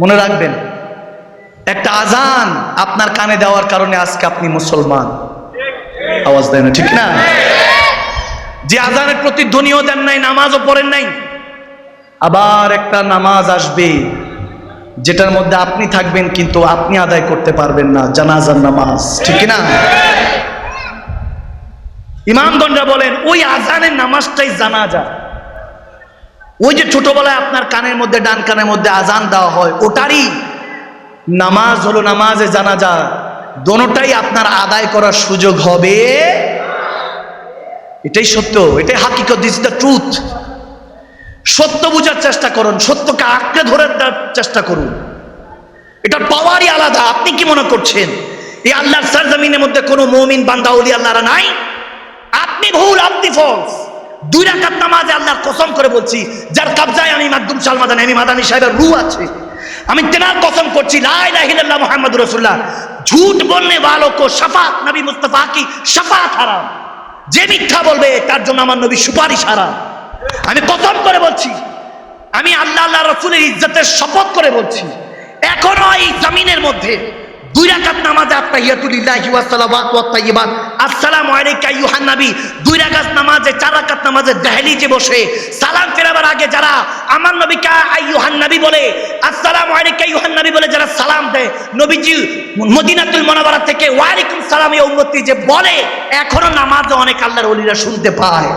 মনে রাখবেন, একটা আজান আপনার কানে দেওয়ার কারণে আজকে আপনি মুসলমান। আওয়াজ দেয় না, ঠিক না? যে আজানের প্রতি প্রতিধ্বনিও দেন নাই, নামাজও পড়েন নাই, আবার একটা নামাজ আসবে, যেটার মধ্যে আপনি থাকবেন কিন্তু আপনি আদায় করতে পারবেন না, জানাজার নামাজ, ঠিক না? ইমামগণরা বলেন, ওই আজানের নামাজটাই জানাজা। ওই যে ছোটবেলায় আপনার কানের মধ্যে, ডান কানের মধ্যে আজান দেওয়া হয়, ওটারই নামাজ হলো নামাজে জানাজা। দোনোটাই আপনার আদায় করার সুযোগ হবে। এটাই সত্য, এটাই হাকিকত দিস দ্য ট্রুথ সত্য বোঝার চেষ্টা করুন, সত্যকে আঁকড়ে ধরে চেষ্টা করুন। এটার পাওয়ারই আলাদা, আপনি কি মনে করছেন? এই আল্লাহর সারজামিনের মধ্যে কোনো মমিন, বান্দা উলি আল্লাহরা নাই? আপনি ভুল, আপনি ফলস দুই রাখার নামাজে আল্লাহর কসম করে বলছি, যার কাবজায় আমি মাদুম সালমাদানি, আমি মাদানি সাহেবের রু আছে। আমি তেনার কসম করছি লাহিল্লাহ মোহাম্মদ রসুল্লাহ ঝুট বললে বালক কো সাফাত নবী মুস্তফা কি? সাফাত হারাম। যে মিথ্যা বলবে, তার জন্য আমার নবী সুপারিশ হারাম। আমি কসম করে বলছি, আমি আল্লাহ আল্লাহ রসুলের ইজ্জতের শপথ করে বলছি, এখনও এই জামিনের মধ্যে দুই দুই বসে সালাম ফেরাবার আগে যারা আমার নবী বলে নবী বলে যারা সালাম মদিনাতুল থেকে যে বলে, এখনও অনেক আল্লাহর শুনতে পায়।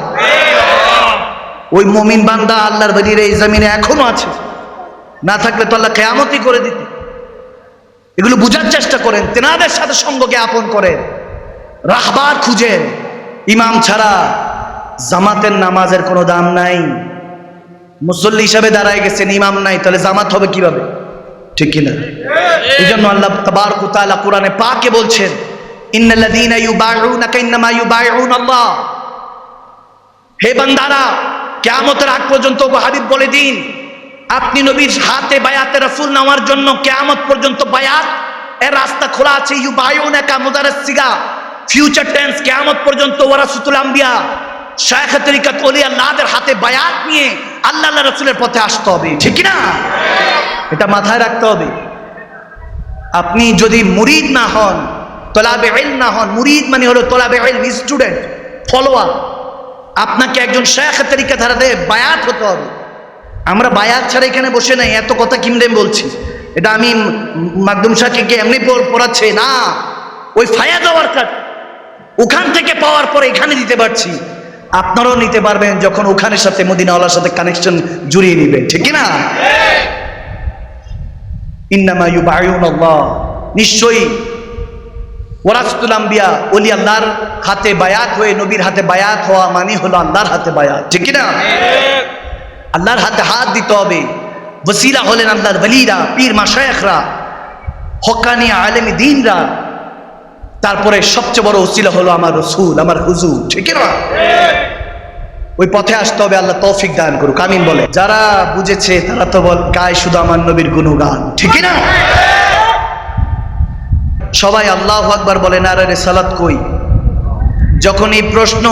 ওই মমিন বান্দা আল্লাহর বাড়ির এই জমিনে এখনও আছে। না থাকলে তো আল্লাহ কেয়ামতি করে দিত। এগুলো বুঝার চেষ্টা করেন, তেনাদের সাথে সঙ্গ জ্ঞাপন করেন। রাহবার খুঁজেন, ইমাম ছাড়া জামাতের নামাজের কোনো দাম নাই। মুসল্লি হিসাবে দাঁড়ায় গেছেন, ইমাম নাই, তাহলে জামাত হবে কীভাবে? ঠিক কিনা? এই জন্য আল্লাহ তাবার কুতালা কোরআনে পাকে বলছেন হে বান্দারা, কেয়ামতের আগ পর্যন্ত হাবিব বলে দিন আপনি নবীর হাতে বায়াতে রাসূল নেওয়ার জন্য কেয়ামত পর্যন্ত বায়াত? এর রাস্তা খোলা আছে ইউ বায়ুনাকা মুদারাস সিগা ফিউচার টেন্স কেয়ামত পর্যন্ত ওয়ারাসুতুল আম্বিয়া। শায়েখ তরিকাত ওলি আল্লাহদের হাতে বায়াত নিয়ে আল্লাহ আল্লাহ রাসূলের পথে আসতে হবে। ঠিক না এটা মাথায় রাখতে হবে। আপনি যদি মুরিদ না হন, তোলাবে ইলম না হন, মুরিদ মানে হলো তোলাবে ইলম স্টুডেন্ট ফলোয়ার আপনাকে একজন শেখ তরিকা ধারাতে বায়াত হতে হবে। আমরা বায়াত ছাড়া এখানে বসে নাই, এত কথা কিমলে বলছি? এটা আমি মাকদুম শাহকে কি এমনি পড়- পড়াচ্ছে? না। ওই ফায়া দেওয়ার কাজ। ওখান থেকে পাওয়ার পরে এখানে দিতে পারছি। আপনারাও নিতে পারবেন যখন ওখানের সাথে মদিনাওয়ালার সাথে কানেকশন জুড়িয়ে নেবেন। ঠিক না ইন্নামা ইউবাইউনাল্লাহ নিশ্চয়ই ওরাসতুল আম্বিয়া, ওলি আল্লাহর হাতে বায়াত হয়ে, নবীর হাতে বায়াত হওয়া মানে হলো আল্লাহর হাতে বায়াত। ঠিক না আল্লাহর হাতে হাত দিতে হবে। বসিলা হলেন আল্লাহর বলিরা পীর মাশায়েখরা হকানি আলেমী দিনরা। তারপরে সবচেয়ে বড় ওসিলা হলো আমার রসুল, আমার হুজুর, ঠিক না? ওই পথে আসতে হবে, আল্লাহ তৌফিক দান করুক, আমিন বলে। যারা বুঝেছে, তারা তো বল, গায় শুধু আমার নবীর গুণগান, ঠিক না? সবাই আল্লাহ আকবার বলেন, আর রে সালাত কই? যখন এই প্রশ্ন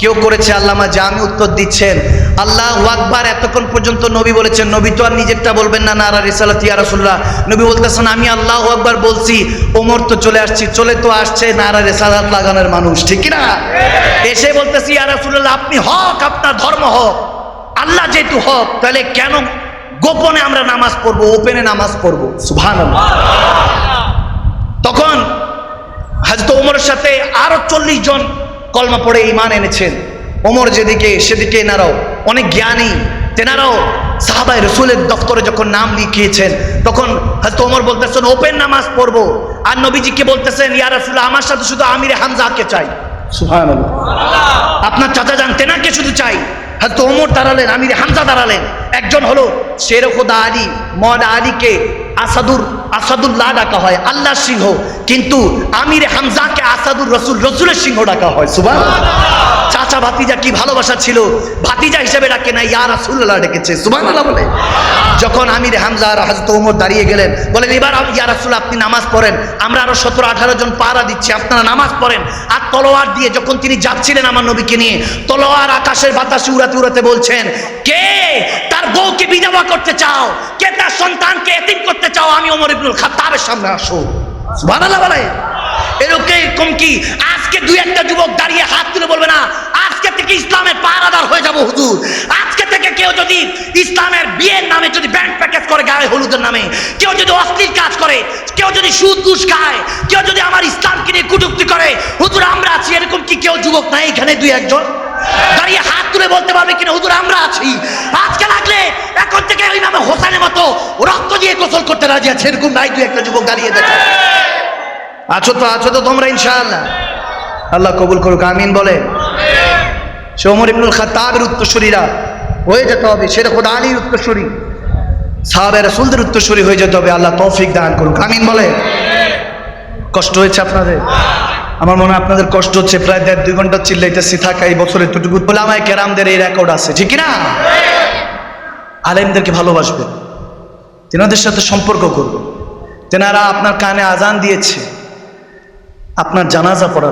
কেউ করেছে, আল্লামা জামি উত্তর দিচ্ছেন, আল্লাহ আকবার, এতক্ষণ পর্যন্ত নবী বলেছেন, নবী তো আর নিজেরটা বলবেন না, নারা রিসালাত ইয়া রাসূলুল্লাহ। নবী বলতেছেন, আমি আল্লাহ আকবার বলছি, ওমর তো চলে আসছি, চলে তো আসছে নারা রিসালাত লাগানোর মানুষ, ঠিক না এসে বলতেছি, ইয়া রাসূলুল্লাহ, আপনি হক, আপনার ধর্ম হক, আল্লাহ যেহেতু হক, তাহলে কেন গোপনে আমরা নামাজ পড়ব, ওপেনে নামাজ পড়ব? সুবহানাল্লাহ। তখন হাজরত ওমরের সাথে আরও চল্লিশ জন কলমা পড়ে ইমান এনেছেন। ওমর যেদিকে সেদিকে এনারাও অনেক জ্ঞানী। তেনারাও সাহাবাই রসুলের দফতরে যখন নাম লিখিয়েছেন তখন হয়তো ওমর বলতেছেন ওপেন নামাজ পড়ব। আর নবীজিকে বলতেছেন ইয়া রসুল আমার সাথে শুধু আমির হামজাকে চাই। আপনার চাচা যান তেনাকে শুধু চাই। হয়তো ওমর দাঁড়ালেন আমির হামজা দাঁড়ালেন। একজন হলো শেরখোদা আলী মদ আলীকে আসাদুর, আসাদুল্লাহ ডাকা হয়, আল্লাহ সিংহ। কিন্তু আমির হামজাকে আসাদুর রসুল, রসুলের সিংহ ডাকা হয় সুবাহ চাচা ভাতিজা কি ভালোবাসা ছিল? ভাতিজা হিসেবে ডাকে না ইয়া রাসূলুল্লাহ ডেকেছে, সুবহানাল্লাহ বলে। যখন আমির হামজা আর হযরত ওমর দাঁড়িয়ে গেলেন, বলেন, এবার ইয়া রাসূল, আপনি নামাজ পড়েন। আমরা আরও সতেরো আঠারো জন পাহারা দিচ্ছি, আপনারা নামাজ পড়েন। আর তলোয়ার দিয়ে যখন তিনি যাচ্ছিলেন আমার নবীকে নিয়ে, তলোয়ার আকাশের বাতাসে উড়াতে উড়াতে বলছেন, কে? তার বিধবা করতে চাও, কে তার সন্তানকে এতিম করতে চাও, আমি ওমর ইবনুল খাত্তাবের সামনে আসো সুবহানাল্লাহ বলে এরকম কি আজকে দুই একটা যুবক দাঁড়িয়ে হাত তুলে বলবে না, আজকে থেকে ইসলামের পাহারাদার হয়ে যাব হুজুর। আজকে থেকে কেউ যদি ইসলামের বিয়ের নামে যদি ব্যান্ড প্যাকেজ করে গায়ে হলুদের নামে, কেউ যদি অশ্লীল কাজ করে, কেউ যদি সুদ ঘুষ খায়, কেউ যদি আমার ইসলামকে নিয়ে কুটুক্তি করে, হুজুর, আমরা আছি, এরকম কি কেউ যুবক নাই এখানে দুই একজন? দাঁড়িয়ে হাত তুলে বলতে পারবে কিনা? হুজুর, আমরা আছি। আজকে লাগলে এখন থেকে ওই নামে হোসেনের মতো রক্ত দিয়ে গোসল করতে রাজি আছে। এরকম নাই, দুই একটা যুবক দাঁড়িয়ে দেখো। আছো তো আছো তো তোমরা, ইনশাআল্লাহ। আল্লাহ কবুল করুক, আমিন বলে। সে ওমর ইবনুল খাত্তাবের উত্তরসূরিরা হয়ে যেতে হবে। সেটা খোদা আলীর উত্তরসূরি। সাহাবের রসুলদের উত্তরসূরি হয়ে যেতে হবে। আল্লাহ তৌফিক দান করুক, আমিন বলে। কষ্ট হয়েছে আপনাদের? আমার মনে হয় আপনাদের কষ্ট হচ্ছে, প্রায় দেড় দুই ঘণ্টা চিল্লাইতেছি, থাকা এই বছরের টুটুকু বলে আমায় কেরামদের এই রেকর্ড আছে, ঠিক না আলেমদেরকে ভালোবাসবে, তেনাদের সাথে সম্পর্ক করবে। তেনারা আপনার কানে আজান দিয়েছে, আপনার জানাজা পড়ার